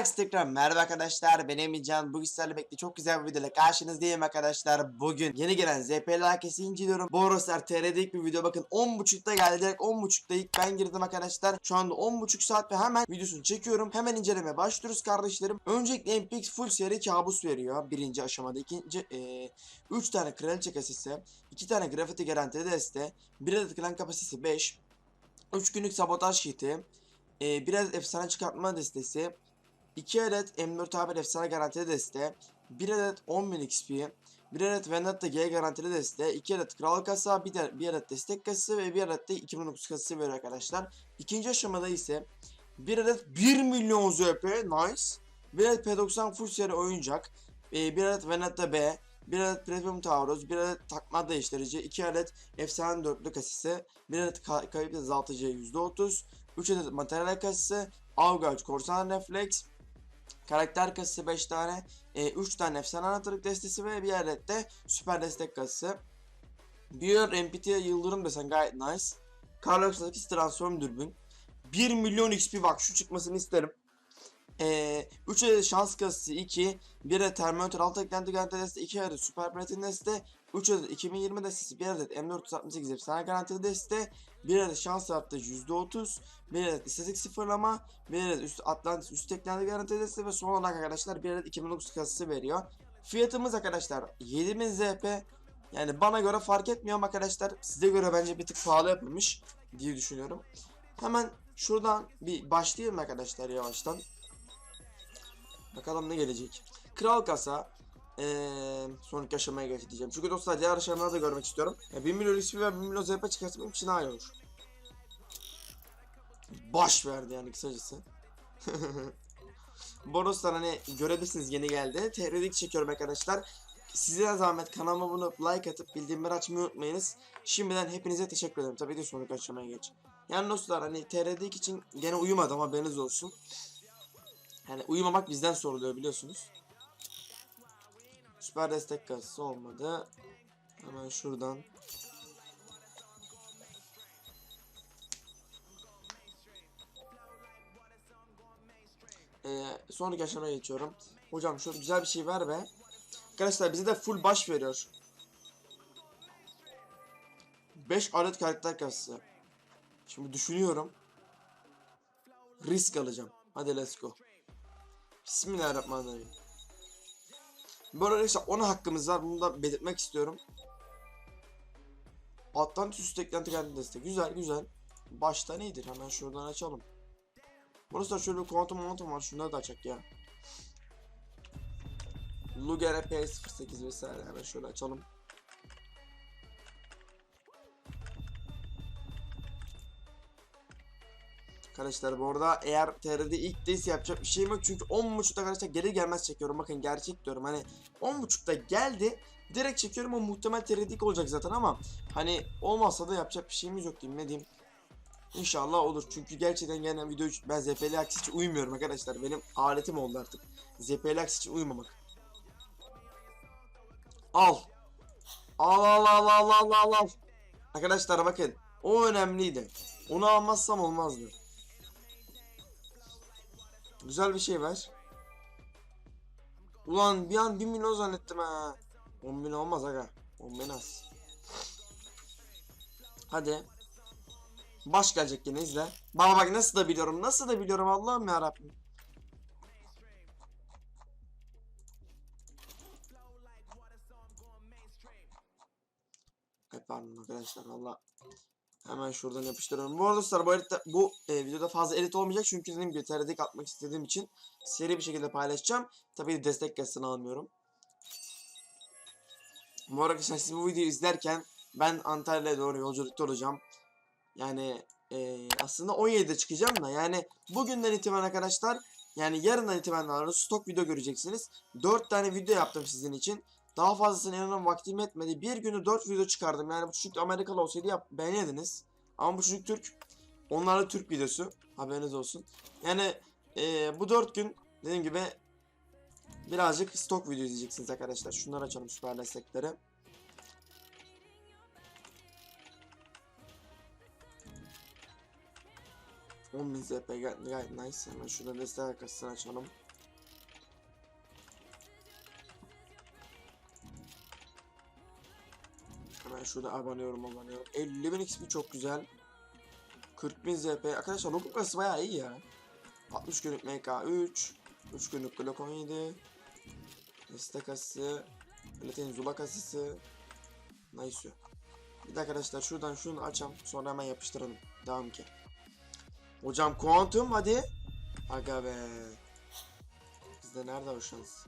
Herkese tekrar merhaba arkadaşlar. Ben Emircan. Bugün sizlerle birlikte çok güzel bir videoyla karşınızdayım arkadaşlar. Bugün yeni gelen ZP'li herkesi inceliyorum. Boroslar TR'de ilk bir video bakın 10.30'da geldi. Direkt 10.30'da ilk ben girdim arkadaşlar. Şu anda 10.30 saat ve hemen videosunu çekiyorum. Hemen inceleme başlıyoruz kardeşlerim. Öncelikle MPX full seri kabus veriyor. Birinci aşamada. ikinci 3 tane kraliçe kasesi. 2 tane grafiti garantili deste. 1 adet klan kapasitesi 5. 3 günlük sabotaj kiti. Ee, bir adet efsane çıkartma destesi. 2 adet M4 haber efsane garantili deste. 1 adet 10.000 XP. 1 adet Vendetta G garantili deste. 2 adet kral kasa. 1 adet, bir adet destek kasası ve 1 adet de 2009 kasası veriyor arkadaşlar. İkinci aşamada ise 1 adet 1 milyon ZP. Nice. 1 adet P90 full seri oyuncak. 1 adet Vendetta B. 1 adet Premium Taurus, 1 adet takma değiştirici, 2 adet efsane dörtlü kasisi, 1 adet ka kayıp azaltıcı %30, 3 adet materyal kasisi, Avgaç korsan refleks, karakter kasisi 5 tane, 3 tane efsane anahtarlık destesi ve bir adet de süper destek kasisi. Bir MPT yıldırım desen gayet nice. Carlos 8 transform dürbün. 1 milyon XP bak şu çıkmasını isterim. Ee, 3 adet şans kasası 2, 1 adet termometre alt eklenti garanti deste, 2 adet süper platin deste, 3 adet 2020 destesi, 1 adet M468 efsane garantili deste, 1 adet şans yaptıcı %30, 1 adet istatistik sıfırlama, 1 adet üst Atlantis üst eklenti garanti deste ve son olarak arkadaşlar 1 adet 2009 kasası veriyor. Fiyatımız arkadaşlar 7000 ZP. Yani bana göre fark etmiyor arkadaşlar size göre bence bir tık pahalı yapılmış diye düşünüyorum. Hemen şuradan bir başlayalım arkadaşlar yavaştan. Bakalım ne gelecek. Kral kasa. Ee, sonraki aşamaya geçeceğim. Çünkü dostlar diğer aşamaları da görmek istiyorum. Ya 1 milyon XP ve 1 milyon ZP çıkartmam için daha iyi olur. Baş verdi yani kısacası. Bonuslar hani görebilirsiniz yeni geldi. TR'lik çekiyorum arkadaşlar. Size zahmet kanalıma olup like atıp bildirimleri açmayı unutmayınız. Şimdiden hepinize teşekkür ederim. Tabii ki sonraki aşamaya geç. Yani dostlar hani TR'lik için gene uyumadım haberiniz olsun. Yani uyumamak bizden soruluyor biliyorsunuz. Süper destek kasası olmadı. Hemen şuradan. Ee, sonraki aşamaya geçiyorum. Hocam şu güzel bir şey ver be. Arkadaşlar bize de full baş veriyor. 5 adet karakter kasası. Şimdi düşünüyorum. Risk alacağım. Hadi let's go. Bismillahirrahmanirrahim. Bu arada arkadaşlar 10 hakkımız var. Bunu da belirtmek istiyorum. Atlantis üst eklenti geldi destek. Güzel güzel. Başta nedir? Hemen şuradan açalım. Burası da şöyle bir kuantum momentum var. Şunları da açak ya. Luger P08 vesaire. Hemen şöyle açalım. Arkadaşlar bu arada. Eğer TR'de ilk değilse yapacak bir şeyim yok. Çünkü 10.30'da arkadaşlar geri gelmez çekiyorum. Bakın gerçek diyorum. Hani 10.30'da geldi. Direkt çekiyorum. O muhtemel TR'de olacak zaten ama hani olmazsa da yapacak bir şeyimiz yok diyeyim. Ne diyeyim? İnşallah olur. Çünkü gerçekten gelen video ben ZP'li aksi için uymuyorum arkadaşlar. Benim aletim oldu artık. ZP'li aksi için uyumamak. Al. Al al al al al al al. Arkadaşlar bakın. O önemliydi. Onu almazsam olmazdı Güzel bir şey ver. Ulan bir an 1 milyon zannettim ha. 10 bin olmaz aga. 10 bin az. Hadi. Baş gelecek yine izle. Baba bak nasıl da biliyorum. Nasıl da biliyorum Allah'ım ya Rabbim. Ay pardon arkadaşlar valla. Hemen şuradan yapıştırıyorum. Bu arada dostlar bu, edit, bu e, videoda fazla edit olmayacak çünkü dediğim gibi TR'de atmak istediğim için seri bir şekilde paylaşacağım. Tabii de destek gelsin almıyorum. Bu arada arkadaşlar siz bu videoyu izlerken ben Antalya'ya doğru yolculukta olacağım. Yani e, aslında 17'de çıkacağım da yani bugünden itibaren arkadaşlar yani yarından itibaren stok video göreceksiniz. 4 tane video yaptım sizin için. Daha fazlasını inanın vaktim yetmedi. Bir günü 4 video çıkardım. Yani bu çocuk Amerikalı olsaydı yap beğeniyordunuz. Ama bu çocuk Türk. Onlar da Türk videosu. Haberiniz olsun. Yani e, bu 4 gün dediğim gibi birazcık stok video izleyeceksiniz arkadaşlar. Şunları açalım süper destekleri. On bin ZP gayet nice. Hemen şurada destek arkasını açalım. Şurada abanıyorum abanıyorum. 50.000 XP çok güzel. 40.000 ZP. Arkadaşlar lokum kasası bayağı iyi ya. 60 günlük MK3. 3 günlük Glock 17. Deste kasası. Platin Zula kasası. Nice. Bir de arkadaşlar şuradan şunu açalım. Sonra hemen yapıştıralım. Devam ki. Hocam kuantum hadi. Aga be. Bizde nerede o şans?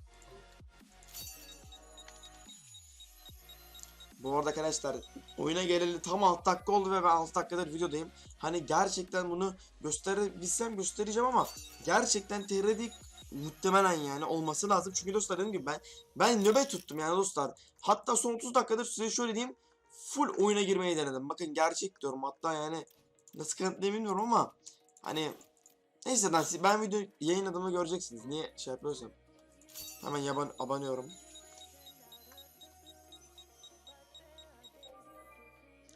Bu arada arkadaşlar oyuna geleli tam 6 dakika oldu ve ben 6 dakikadır videodayım. Hani gerçekten bunu gösterebilsem göstereceğim ama gerçekten TRD muhtemelen yani olması lazım. Çünkü dostlar dediğim gibi ben ben nöbet tuttum yani dostlar. Hatta son 30 dakikadır size şöyle diyeyim full oyuna girmeyi denedim. Bakın gerçek diyorum hatta yani nasıl kanıtlayayım bilmiyorum ama hani neyse siz- ben video yayınladığımı göreceksiniz. Niye şey yapıyorsam. Hemen yaban abanıyorum.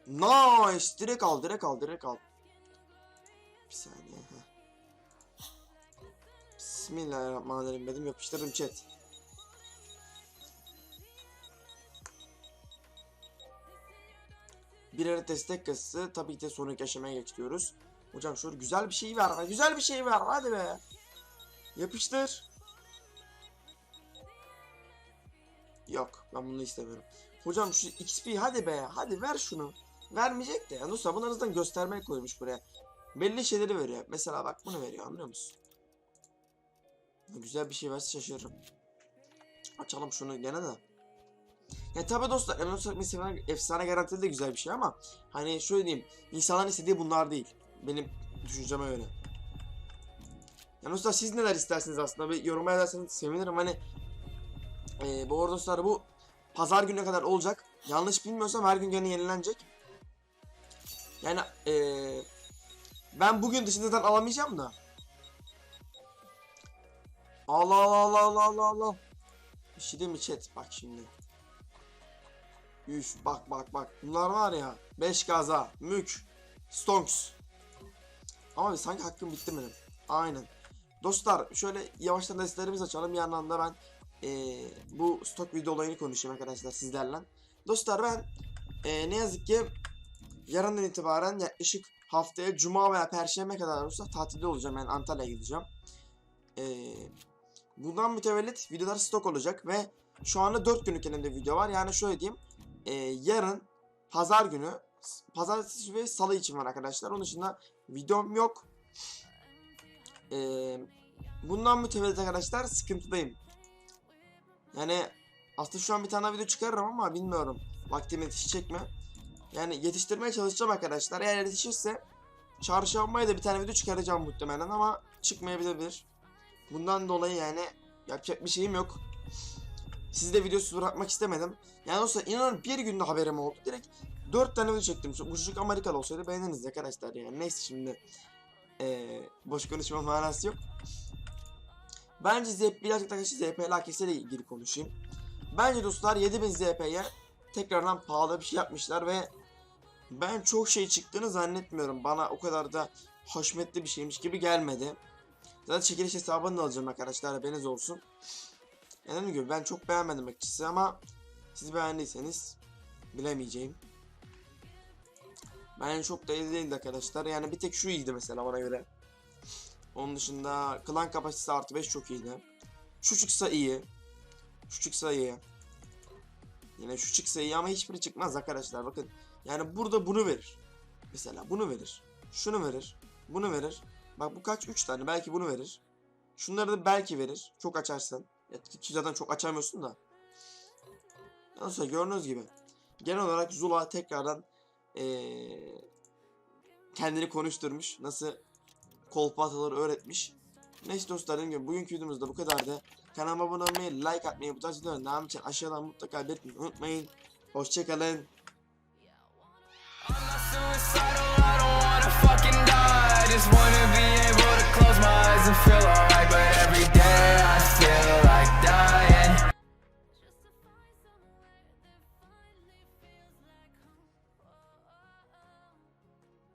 Nice. Direkt al, direkt al, direkt al. Bir saniye. heh. Bismillahirrahmanirrahim dedim yapıştırdım chat. Bir ara destek kasası tabii ki de sonraki aşamaya geçiyoruz. Hocam şöyle güzel bir şey ver. Güzel bir şey ver hadi be. Yapıştır. Yok ben bunu istemiyorum. Hocam şu XP hadi be hadi ver şunu. Vermeyecek de ya. Dostlar bunu arasından göstermek koymuş buraya. Belli şeyleri veriyor. Mesela bak bunu veriyor anlıyor musun? Güzel bir şey verse şaşırırım. Açalım şunu gene de. Ya tabi dostlar Elon Musk mesela efsane garantili de güzel bir şey ama hani şöyle diyeyim insanların istediği bunlar değil. Benim düşünceme göre. Yani dostlar siz neler istersiniz aslında bir yoruma ederseniz sevinirim hani ee, bu arada dostlar bu pazar gününe kadar olacak. Yanlış bilmiyorsam her gün gene yenilenecek. Yani ee, ben bugün dışından alamayacağım da. Allah Allah Allah Allah Allah Allah. Bir şey değil mi chat? Bak şimdi. Üf bak bak bak. Bunlar var ya. 5 gaza. Mük. Stonks. Ama sanki hakkım bitti benim. Aynen. Dostlar şöyle yavaştan destelerimizi açalım. Bir yandan da ben eee, bu stok video olayını konuşayım arkadaşlar sizlerle. Dostlar ben eee, ne yazık ki yarından itibaren yaklaşık haftaya cuma veya perşembe kadar olursa tatilde olacağım. Yani Antalya'ya gideceğim. Eee bundan mütevellit videolar stok olacak ve şu anda 4 günlük elimde video var. Yani şöyle diyeyim. eee, yarın pazar günü pazartesi ve salı için var arkadaşlar. Onun dışında videom yok. Eee bundan mütevellit arkadaşlar sıkıntıdayım. Yani aslında şu an bir tane video çıkarırım ama bilmiyorum. Vaktim yetişecek mi? Yani yetiştirmeye çalışacağım arkadaşlar. Eğer yetişirse çarşambaya da bir tane video çıkaracağım muhtemelen ama çıkmayabilir. Bundan dolayı yani yapacak bir şeyim yok. Sizi de videosuz bırakmak istemedim. Yani dostlar inanın bir günde haberim oldu. Direkt 4 tane video çektim. Bu çocuk Amerikalı olsaydı beğeniriz arkadaşlar yani. Neyse şimdi. Ee, boş konuşma manası yok. Bence ZP birazcık da ZP lakesiyle ilgili konuşayım. Bence dostlar 7000 ZP'ye tekrardan pahalı bir şey yapmışlar ve ben çok şey çıktığını zannetmiyorum. Bana o kadar da hoşmetli bir şeymiş gibi gelmedi. Zaten çekiliş hesabını da alacağım arkadaşlar haberiniz olsun. Dediğim gibi ben çok beğenmedim açıkçası ama siz beğendiyseniz bilemeyeceğim. Ben çok da iyi değildi arkadaşlar. Yani bir tek şu iyiydi mesela bana göre. Onun dışında klan kapasitesi artı 5 çok iyiydi. Şu çıksa iyi. Şu çıksa iyi. Yine şu çıksa iyi ama hiçbiri çıkmaz arkadaşlar bakın. Yani burada bunu verir. Mesela bunu verir. Şunu verir. Bunu verir. Bak bu kaç? 3 tane. Belki bunu verir. Şunları da belki verir. Çok açarsan. Ya, ki zaten çok açamıyorsun da. Nasıl gördüğünüz gibi. Genel olarak Zula tekrardan eee, kendini konuşturmuş. Nasıl kolpa ataları öğretmiş. Neyse dostlar dediğim gibi bugünkü videomuzda bu kadardı. Kanalıma abone olmayı, like atmayı, bu tarz videoların devamı için aşağıdan mutlaka belirtmeyi unutmayın. Hoşçakalın. I just wanna be able to close my eyes and feel like